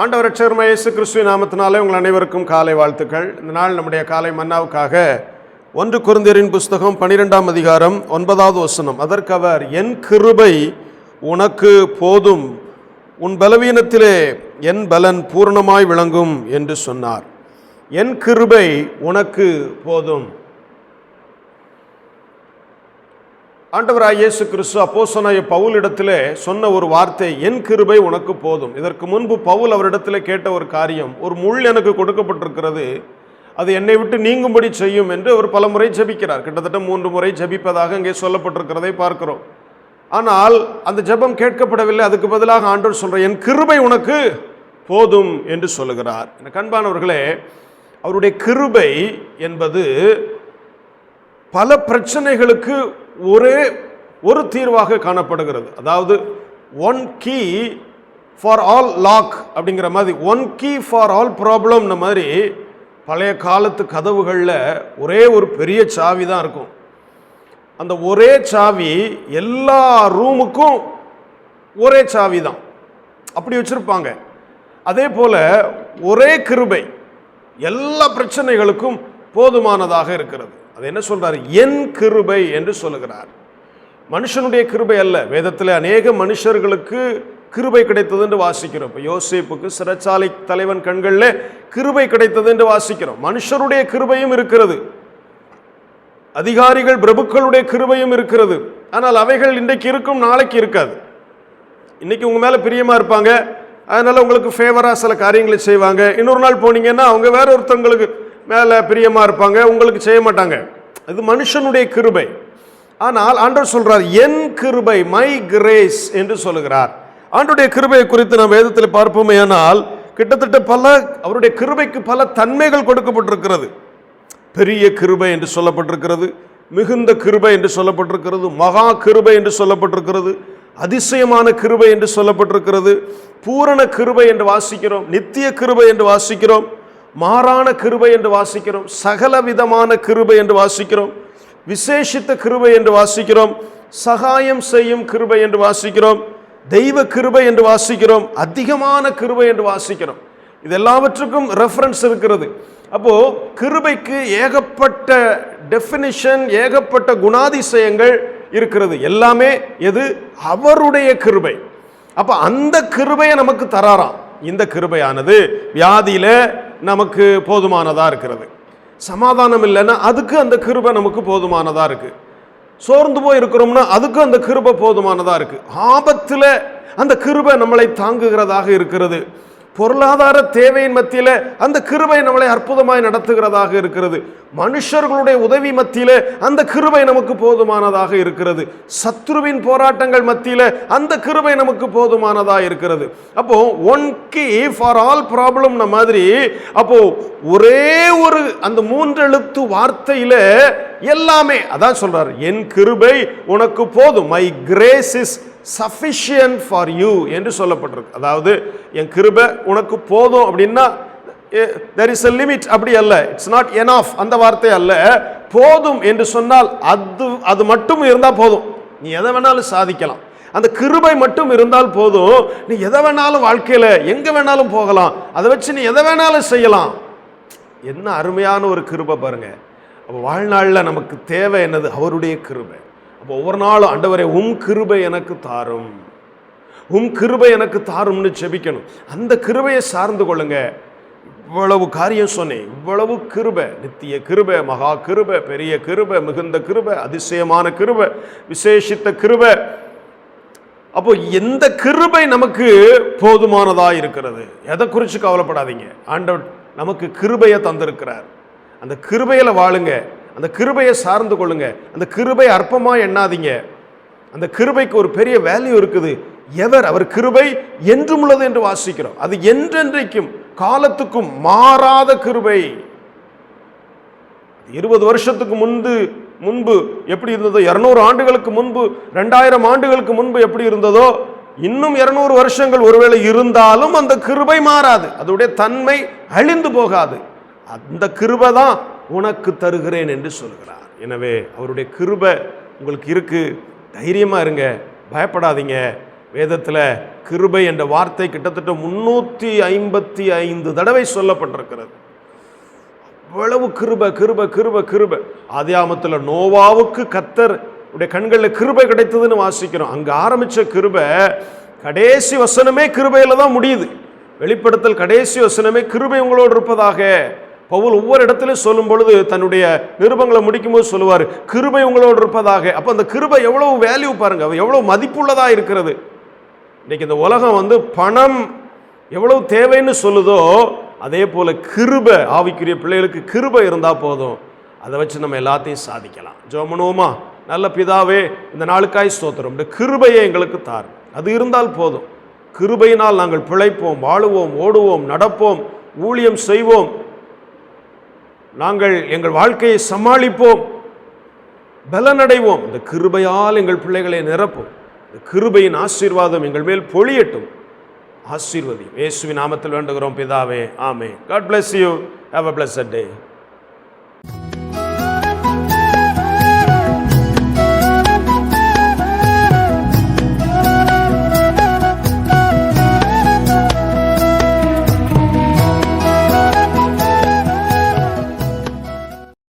ஆண்டவர் ரட்சகர்மா இயேசு கிறிஸ்துவ நாமத்தினாலே உங்கள் அனைவருக்கும் காலை வாழ்த்துக்கள். இந்த நாள் நம்முடைய காலை மன்னாவுக்காக ஒன்று குருந்தியரின் புஸ்தகம் பனிரெண்டாம் அதிகாரம் ஒன்பதாவது வசனம். அதற்கு அவர் என் கிருபை உனக்கு போதும். உன் பலவீனத்திலே என் பலன் பூரணமாய் விளங்கும் என்று சொன்னார். என் கிருபை உனக்கு போதும். ஆண்டவராய் இயேசு கிறிஸ்து அப்போசனாய பவுலிடத்திலே சொன்ன ஒரு வார்த்தை என் கிருபை உனக்கு போதும். இதற்கு முன்பு பவுல் அவரிடத்தில் கேட்ட ஒரு காரியம் ஒரு முள் எனக்கு கொடுக்கப்பட்டிருக்கிறது. அது என்னை விட்டு நீங்கும்படி செய்யும் என்று அவர் பல முறை ஜபிக்கிறார். கிட்டத்தட்ட மூன்று முறை ஜபிப்பதாக இங்கே சொல்லப்பட்டிருக்கிறதை பார்க்கிறோம். ஆனால் அந்த ஜெபம் கேட்கப்படவில்லை. அதுக்கு பதிலாக ஆண்டவர் சொல்ற என் கிருபை உனக்கு போதும் என்று சொல்லுகிறார். எனக்கு அன்பானவர்களே அவருடைய கிருபை என்பது பல பிரச்சனைகளுக்கு ஒரே ஒரு தீர்வாக காணப்படுகிறது. அதாவது one key for all lock அப்படிங்கிற மாதிரி ஒன் கீ ஃபார் ஆல் ப்ராப்ளம்ன மாதிரி பழைய காலத்து கதவுகளில் ஒரே ஒரு பெரிய சாவி தான் இருக்கும். அந்த ஒரே சாவி எல்லா ரூமுக்கும் ஒரே சாவி தான். அப்படி வச்சுருப்பாங்க. அதே போல் ஒரே கிருபை எல்லா பிரச்சனைகளுக்கும் போதுமானதாக இருக்கிறது. அது என்ன சொல்கிறார் என் கிருபை என்று சொல்லுகிறார். மனுஷனுடைய கிருபை அல்ல. வேதத்தில் அநேக மனுஷர்களுக்கு கிருபை கிடைத்தது என்று வாசிக்கிறோம். இப்போ யோசேப்புக்கு சிறைச்சாலை தலைவன் கண்களில் கிருபை கிடைத்தது என்று வாசிக்கிறோம். மனுஷருடைய கிருபையும் இருக்கிறது. அதிகாரிகள் பிரபுக்களுடைய கிருபையும் இருக்கிறது. ஆனால் அவைகள் இன்றைக்கு இருக்கும் நாளைக்கு இருக்காது. இன்றைக்கி உங்கள் மேலே பிரியமாக இருப்பாங்க. அதனால் உங்களுக்கு ஃபேவராக சில காரியங்களை செய்வாங்க. இன்னொரு நாள் போனீங்கன்னா அவங்க வேற ஒருத்தவங்களுக்கு மேலே பிரியமாக இருப்பாங்க உங்களுக்கு செய்ய மாட்டாங்க. அது மனுஷனுடைய கிருபை. ஆனால் ஆண்டவர் சொல்கிறார் என் கிருபை மை கிரேஸ் என்று சொல்லுகிறார். ஆண்டுடைய கிருபையை குறித்து நாம் வேதத்தில் பார்ப்போமே ஆனால் கிட்டத்தட்ட பல அவருடைய கிருபைக்கு பல தன்மைகள் கொடுக்கப்பட்டிருக்கிறது. பெரிய கிருபை என்று சொல்லப்பட்டிருக்கிறது மிகுந்த கிருபை என்று சொல்லப்பட்டிருக்கிறது மகா கிருபை என்று சொல்லப்பட்டிருக்கிறது அதிசயமான கிருபை என்று சொல்லப்பட்டிருக்கிறது பூரண கிருபை என்று வாசிக்கிறோம் நித்திய கிருபை என்று வாசிக்கிறோம். மாறான கிருபை என்று வாசிக்கிறோம். சகல விதமான கிருபை என்று வாசிக்கிறோம். விசேஷித்த கிருபை என்று வாசிக்கிறோம். சகாயம் செய்யும் கிருபை என்று வாசிக்கிறோம். தெய்வ கிருபை என்று வாசிக்கிறோம். அதிகமான கிருபை என்று வாசிக்கிறோம். இது எல்லாவற்றுக்கும் ரெஃபரன்ஸ் இருக்கிறது. அப்போ கிருபைக்கு ஏகப்பட்ட டெஃபினிஷன் ஏகப்பட்ட குணாதிசயங்கள் இருக்கிறது. எல்லாமே எது? அவருடைய கிருபை. அப்போ அந்த கிருபையை நமக்கு தராராம். இந்த கிருபையானது வியாதியில நமக்கு போதுமானதாக இருக்கிறது. சமாதானம் இல்லைன்னா அதுக்கு அந்த கிருபை நமக்கு போதுமானதாக இருக்குது சோர்ந்து போய் இருக்கிறோம்னா அதுக்கு அந்த கிருபை போதுமானதாக இருக்குது ஆபத்தில் அந்த கிருபை நம்மளை தாங்குகிறதாக இருக்கிறது. பொருளாதார தேவையின் மத்தியில் அந்த கிருபை நம்மளை அற்புதமாய் நடத்துகிறதாக இருக்கிறது. மனுஷர்களுடைய உதவி மத்தியில் அந்த கிருபை நமக்கு போதுமானதாக இருக்கிறது. சத்ருவின் போராட்டங்கள் மத்தியில் அந்த கிருபை நமக்கு போதுமானதாக இருக்கிறது. அப்போ one key for all problem மாதிரி அப்போ ஒரே ஒரு அந்த மூன்றெழுத்து வார்த்தையில் எல்லாமே அதான் சொல்றார் என் கிருபை உனக்கு போதும். My grace is sufficient for you என்று சொல்லப்பட்டிருக்கு. அதாவது என் கிருபை உனக்கு போதும் அப்படின்னா தெர் இஸ் அ லிமிட் அப்படி அல்ல. இட்ஸ் நாட் என் ஆஃப் அந்த வார்த்தை அல்ல. போதும் என்று சொன்னால் அது அது மட்டும் இருந்தால் போதும். நீ எதை வேணாலும் சாதிக்கலாம். அந்த கிருபை மட்டும் இருந்தால் போதும். நீ எதை வேணாலும் வாழ்க்கையில் எங்கே வேணாலும் போகலாம். அதை வச்சு நீ எதை வேணாலும் செய்யலாம். என்ன அருமையான ஒரு கிருபை பாருங்கள் அப்போ வாழ்நாளில் நமக்கு தேவை என்னது? அவருடைய கிருபை. அப்போ ஒவ்வொரு நாளும் ஆண்டவரே உம் கிருபை எனக்கு தாரும். உம் கிருபை எனக்கு தாரும்னு செபிக்கணும் அந்த கிருபையை சார்ந்து கொள்ளுங்க. இவ்வளவு காரியம் சொன்னேன். இவ்வளவு கிருபை நித்திய கிருபை மகா கிருபை பெரிய கிருபை மிகுந்த கிருபை அதிசயமான கிருபை விசேஷித்த கிருபை. அப்போ எந்த கிருபை நமக்கு போதுமானதாக இருக்கிறது? எதை குறித்து கவலைப்படாதீங்க. ஆண்டவர் நமக்கு கிருபையை தந்திருக்கிறார். அந்த கிருபையில் வாழுங்க. அந்த கிருபையை சார்ந்து கொள்ளுங்க. அந்த கிருபை அற்பமா எண்ணாதீங்க. அந்த கிருபைக்கு ஒரு பெரிய வேல்யூ இருக்குது. எவர்? அவர் கிருபை என்றும் உள்ளது என்று வாசிக்கிறோம். அது என்றென்றைக்கும் காலத்துக்கும் மாறாத கிருபை. இருபது வருஷத்துக்கு முன்பு முன்பு எப்படி இருந்ததோ இருநூறு ஆண்டுகளுக்கு முன்பு ரெண்டாயிரம் ஆண்டுகளுக்கு முன்பு எப்படி இருந்ததோ இன்னும் இருநூறு வருஷங்கள் ஒருவேளை இருந்தாலும் அந்த கிருபை மாறாது. அதோடைய தன்மை அழிந்து போகாது. அந்த கிருபை தான் உனக்கு தருகிறேன் என்று சொல்கிறார். எனவே அவருடைய கிருபை உங்களுக்கு இருக்கு. தைரியமா இருங்க. பயப்படாதீங்க. வேதத்தில் கிருபை என்ற வார்த்தை கிட்டத்தட்ட முன்னூற்றி ஐம்பத்தி ஐந்து தடவை சொல்லப்பட்டிருக்கிறது. அவ்வளவு கிருப கிருப கிருப கிருப. ஆதியாமத்தில் நோவாவுக்கு கத்தர் உடைய கண்களில் கிருபை கிடைத்ததுன்னு வாசிக்கிறோம். அங்கே ஆரம்பிச்ச கிருப கடைசி வசனமே கிருபையில் தான் முடியுது. வெளிப்படுத்தல் கடைசி வசனமே கிருபை உங்களோடு இருப்பதாக. பவுல் ஒவ்வொரு இடத்துலையும் சொல்லும் பொழுது தன்னுடைய நிருபங்களை முடிக்கும்போது சொல்லுவார் கிருபை உங்களோடு இருப்பதாக. அப்போ அந்த கிருபை எவ்வளவு வேல்யூ பாருங்க எவ்வளவு மதிப்புள்ளதாக இருக்கிறது. இன்னைக்கு இந்த உலகம் வந்து பணம் எவ்வளவு தேவைன்னு சொல்லுதோ அதே போல் கிருபை ஆவிக்குரிய பிள்ளைகளுக்கு கிருபை இருந்தால் போதும். அதை வச்சு நம்ம எல்லாத்தையும் சாதிக்கலாம். ஜோமனுவோமா நல்ல பிதாவே இந்த நாளுக்காய் ஸ்தோத்திரம். இந்த கிருபையை எங்களுக்கு தார். அது இருந்தால் போதும். கிருபையினால் நாங்கள் பிழைப்போம் வாழுவோம் ஓடுவோம் நடப்போம் ஊழியம் செய்வோம். நாங்கள் எங்கள் வாழ்க்கையை சமாளிப்போம். பலனடைவோம். இந்த கிருபையால் எங்கள் பிள்ளைகளை நிரப்பும். இந்த கிருபையின் ஆசீர்வாதம் எங்கள் மேல் பொழியட்டும். ஆசீர்வதி இயேசுவின் நாமத்தில் வேண்டுகிறோம் பிதாவே. ஆமே God bless you have a at day